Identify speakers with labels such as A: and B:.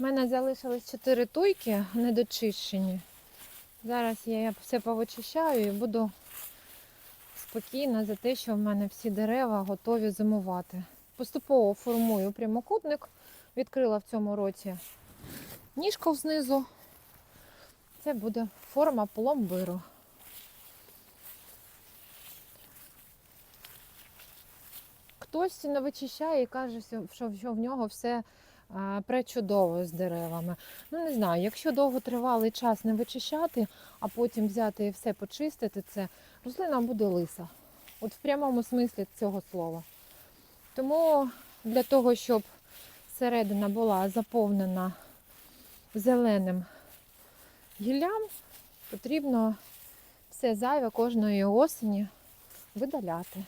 A: У мене залишилось 4 туйки недочищені. Зараз я все повичищаю і буду спокійна за те, що в мене всі дерева готові зимувати. Поступово формую прямокутник. Відкрила в цьому році ніжку знизу. Це буде форма пломбиру. Хтось не вичищає і каже, що що в нього все пречудово з деревами. Ну не знаю, якщо довготривалий час не вичищати, а потім взяти і все почистити, це рослина буде лиса. От в прямому смислі цього слова. Тому для того, щоб середина була заповнена зеленим гіллям, потрібно все зайве кожної осені видаляти.